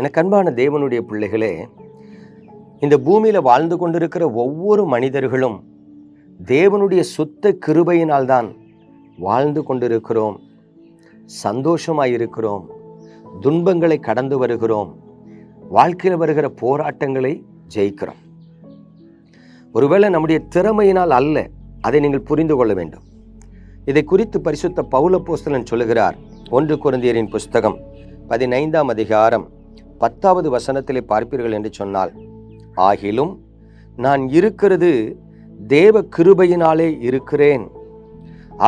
எனக்கு அன்பான தேவனுடைய பிள்ளைகளே இந்த பூமியில் வாழ்ந்து கொண்டிருக்கிற ஒவ்வொரு மனிதர்களும் தேவனுடைய சுத்த கிருபையினால்தான் வாழ்ந்து கொண்டிருக்கிறோம். சந்தோஷமாய் இருக்கிறோம். துன்பங்களை கடந்து வருகிறோம். வாழ்க்கையில் வருகிற போராட்டங்களை ஜெயிக்கிறோம். ஒருவேளை நம்முடைய திறமையினால் அல்ல அதை நீங்கள் புரிந்து கொள்ள வேண்டும். இதை குறித்து பரிசுத்த பௌலப்போஸ்தலன் சொல்லுகிறார். ஒன்று குருந்தியரின் புஸ்தகம் பதினைந்தாம் அதிகாரம் பத்தாவது வசனத்திலே பார்ப்பீர்கள் என்று சொன்னால் ஆகிலும் நான் இருக்கிறது தேவ கிருபையினாலே இருக்கிறேன்.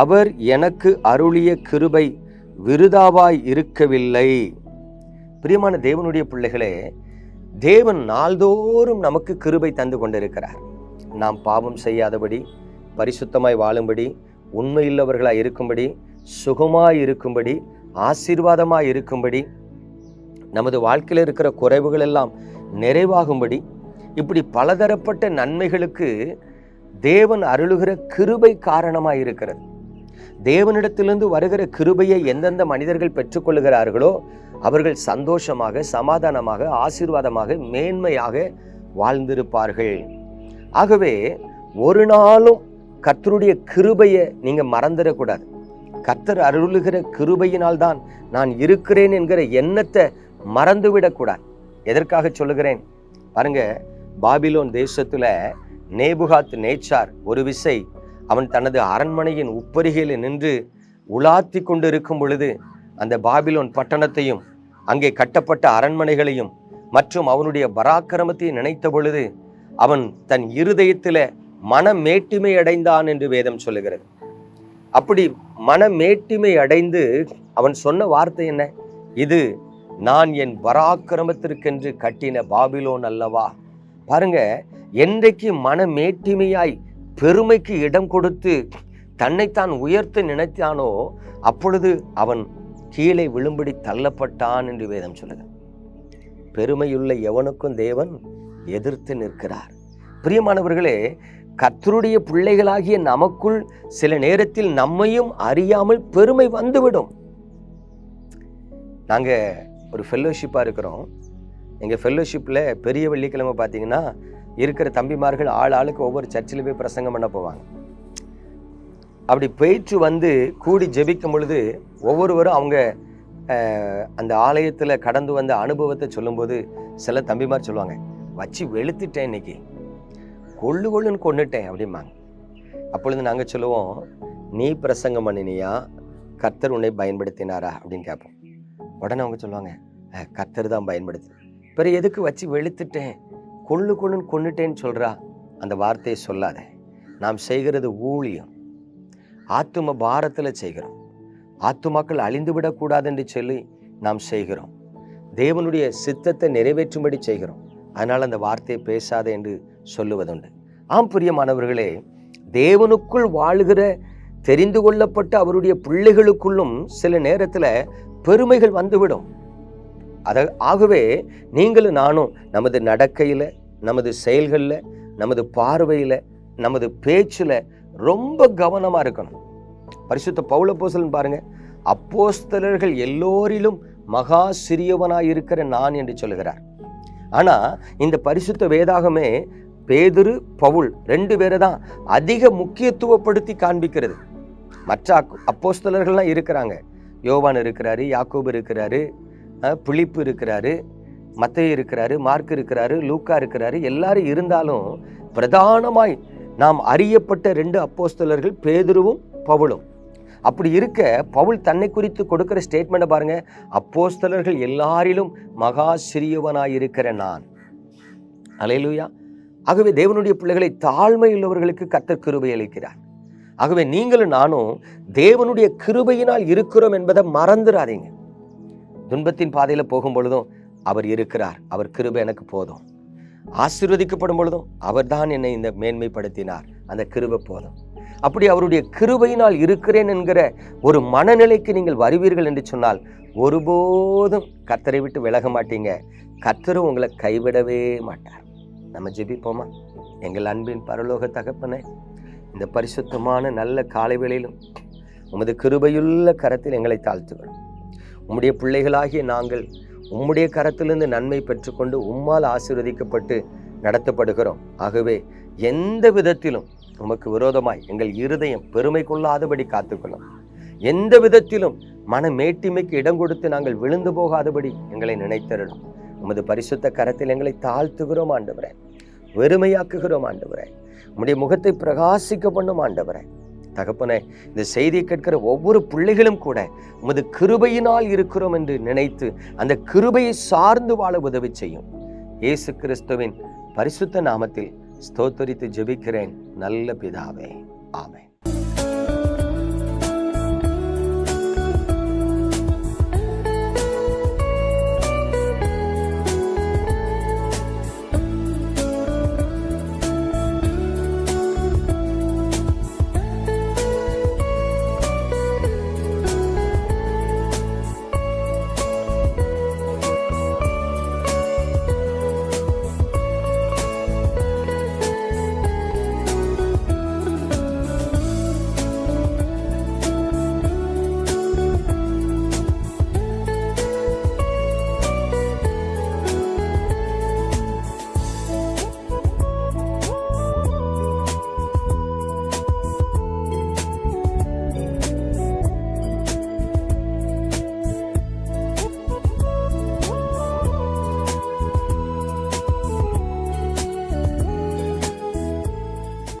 அவர் எனக்கு அருளிய கிருபை விருதாவாய் இருக்கவில்லை. பிரியமான தேவனுடைய பிள்ளைகளே தேவன் நாள்தோறும் நமக்கு கிருபை தந்து கொண்டிருக்கிறார். நாம் பாவம் செய்யாதபடி பரிசுத்தமாய் வாழும்படி உண்மையுள்ளவர்களாய் இருக்கும்படி சுகமாய் இருக்கும்படி ஆசீர்வாதமாய் இருக்கும்படி நமது வாழ்க்கையில் இருக்கிற குறைவுகள் எல்லாம் நிறைவாகும்படி இப்படி பலதரப்பட்ட நன்மைகளுக்கு தேவன் அருளுகிற கிருபை காரணமாக இருக்கிறது. தேவனிடத்திலிருந்து வருகிற கிருபையை எந்தெந்த மனிதர்கள் பெற்றுக்கொள்கிறார்களோ அவர்கள் சந்தோஷமாக சமாதானமாக ஆசீர்வாதமாக மேன்மையாக வாழ்ந்திருப்பார்கள். ஆகவே ஒரு நாளும் கர்த்தருடைய கிருபையை நீங்கள் மறந்துடக்கூடாது. கர்த்தர் அருளுகிற கிருபையினால் தான் நான் இருக்கிறேன் என்கிற எண்ணத்தை மறந்துவிடக்கூடாது. எதற்காக சொல்லுகிறேன்? பாருங்க பாபிலோன் தேசத்துல நேபுகாத் நேச்சார் ஒரு விசை அவன் தனது அரண்மனையின் உப்பரிகையில் நின்று உலாத்தி கொண்டு இருக்கும் பொழுது அந்த பாபிலோன் பட்டணத்தையும் அங்கே கட்டப்பட்ட அரண்மனைகளையும் மற்றும் அவனுடைய பராக்கிரமத்தையும் நினைத்த பொழுது அவன் தன் இருதயத்தில் மனமேட்டிமை அடைந்தான் என்று வேதம் சொல்லுகிறது. அப்படி மனமேட்டிமை அடைந்து அவன் சொன்ன வார்த்தை என்ன? இது நான் என் பராக்கிரமத்திற்கென்று கட்டின பாபிலோன் அல்லவா? பாருங்க என்றைக்கு மனமேட்டிமையாய் பெருமைக்கு இடம் கொடுத்து தன்னைத்தான் உயர்த்து நினைத்தானோ அப்பொழுது அவன் கீழே விழும்படி தள்ளப்பட்டான் என்று வேதம் சொல்லுது. பெருமையுள்ள எவனுக்கும் தேவன் எதிர்த்து நிற்கிறார். பிரியமானவர்களே கத்தருடைய பிள்ளைகளாகிய நமக்குள் சில நேரத்தில் நம்மையும் அறியாமல் பெருமை வந்துவிடும். நாங்கள் ஒரு ஃபெல்லோஷிப்பாக இருக்கிறோம். எங்கள் ஃபெல்லோஷிப்பில் பெரிய வெள்ளிக்கிழமை பார்த்தீங்கன்னா இருக்கிற தம்பிமார்கள் ஆள் ஆளுக்கு ஒவ்வொரு சர்ச்சில் போய் பிரசங்கம் பண்ண போவாங்க. அப்படி போயிட்டு வந்து கூடி ஜெபிக்கும் பொழுது ஒவ்வொருவரும் அவங்க அந்த ஆலயத்தில் கடந்து வந்த அனுபவத்தை சொல்லும்போது சில தம்பிமார் சொல்லுவாங்க வச்சு வெளுத்துட்டேன் இன்னைக்கு. கொள்ளு கொள்ளுன்னு கொண்டுட்டேன் அப்படிம்பாங்க. அப்பொழுது நாங்கள் சொல்லுவோம் நீ பிரசங்கம் பண்ணினியா? கர்த்தர் உன்னை பயன்படுத்தினாரா? அப்படின்னு கேட்போம். உடனே அவங்க சொல்லுவாங்க கத்தர் தான் பயன்படுத்து பிறகு எதுக்கு வச்சு வெளுத்துட்டேன்? கொள்ளு கொள்ளுன்னு கொண்டுட்டேன்னு சொல்றா அந்த வார்த்தையை சொல்லாத. நாம் செய்கிறது ஊழியம். ஆத்தும பாரத்தில் செய்கிறோம். ஆத்துமாக்கள் அழிந்து விடக்கூடாது என்று சொல்லி நாம் செய்கிறோம். தேவனுடைய சித்தத்தை நிறைவேற்றும்படி செய்கிறோம். அதனால் அந்த வார்த்தையை பேசாத என்று சொல்லுவதுண்டு. ஆம் பிரியமானவர்களே தேவனுக்குள் வாழுகிற தெரிந்து கொள்ளப்பட்ட அவருடைய பிள்ளைகளுக்குள்ளும் சில நேரத்தில் பெருமைகள் வந்துவிடும். அத ஆகவே நீங்களும் நானும் நமது நடக்கையில் நமது செயல்களில் நமது பார்வையில் நமது பேச்சில் ரொம்ப கவனமாக இருக்கணும். பரிசுத்த பவுலப்போசலன் பாருங்க அப்போஸ்தலர்கள் எல்லோரிலும் மகா சிறியவனாய் இருக்கிற நான் என்று சொல்லுகிறார். ஆனால் இந்த பரிசுத்த வேதாகமே பேதுரு பவுல் ரெண்டு பேரை தான் அதிக முக்கியத்துவப்படுத்தி காண்பிக்கிறது. மற்ற அப்போஸ்தலர்கள்லாம் இருக்கிறாங்க. யோவான் இருக்கிறாரு யாக்கோபு இருக்கிறாரு புளிப்பு இருக்கிறாரு மத்தைய இருக்கிறாரு மார்க் இருக்கிறாரு லூக்கா இருக்கிறாரு எல்லாரும் இருந்தாலும் பிரதானமாய் நாம் அறியப்பட்ட ரெண்டு அப்போஸ்தலர்கள் பேதுருவும் பவுலும். அப்படி இருக்க பவுல் தன்னை குறித்து கொடுக்கிற ஸ்டேட்மெண்ட்டை பாருங்க. அப்போஸ்தலர்கள் எல்லாரிலும் மகா சிறியவனாயிருக்கிற நான். அலையலூயா. ஆகவே தேவனுடைய பிள்ளைகளை தாழ்மையுள்ளவர்களுக்கு கர்த்தர் கிருபை அளிக்கிறார். ஆகவே நீங்களும் நானும் தேவனுடைய கிருபையினால் இருக்கிறோம் என்பதை மறந்துடாதீங்க. துன்பத்தின் பாதையில் போகும் பொழுதும் அவர் இருக்கிறார். அவர் கிருபை எனக்கு போதும். ஆசீர்வதிக்கப்படும் பொழுதும் அவர்தான் என்னை இந்த மேன்மைப்படுத்தினார். அந்த கிருபை போதும். அப்படி அவருடைய கிருபையினால் இருக்கிறேன் என்கிற ஒரு மனநிலைக்கு நீங்கள் வருவீர்கள் என்று சொன்னால் ஒருபோதும் கத்தரை விட்டு விலக மாட்டீங்க. கத்தரும் உங்களை கைவிடவே மாட்டார். நம்ம ஜெபிப்போமா? எங்கள் அன்பின் பரலோக தகப்பனை இந்த பரிசுத்தமான நல்ல காலை வேளையிலும் உமது கிருபையுள்ள கரத்தில் எங்களை தாழ்த்துகிறோம் உம்முடைய பிள்ளைகளாகிய நாங்கள் உம்முடைய கரத்திலிருந்து நன்மை பெற்றுக்கொண்டு உம்மால் ஆசீர்வதிக்கப்பட்டு நடத்தப்படுகிறோம். ஆகவே எந்த விதத்திலும் உமக்கு விரோதமாய் எங்கள் இருதயம் பெருமை கொள்ளாதபடி காத்துக்கொள்ளும். எந்த விதத்திலும் மன மேட்டிமைக்கு இடம் கொடுத்து நாங்கள் விழுந்து போகாதபடி எங்களை நினைத்தருடும் உமது பரிசுத்த கரத்தில் எங்களை தாழ்த்துகிறோம் ஆண்டவரே. வெறுமையாக்குகிறோம் ஆண்டவரே. உம்முடைய முகத்தை பிரகாசிக்க பண்ணும் ஆண்டவரே. தகப்பனே இந்த செய்தியை கேட்கிற ஒவ்வொரு பிள்ளைகளும் கூட உமது கிருபையினால் இருக்கிறோம் என்று நினைத்து அந்த கிருபையை சார்ந்து வாழ உதவி செய்யும். இயேசு கிறிஸ்துவின் பரிசுத்த நாமத்தில் ஸ்தோத்தரித்து ஜெபிக்கிறேன். நல்ல பிதாவே. ஆமென்.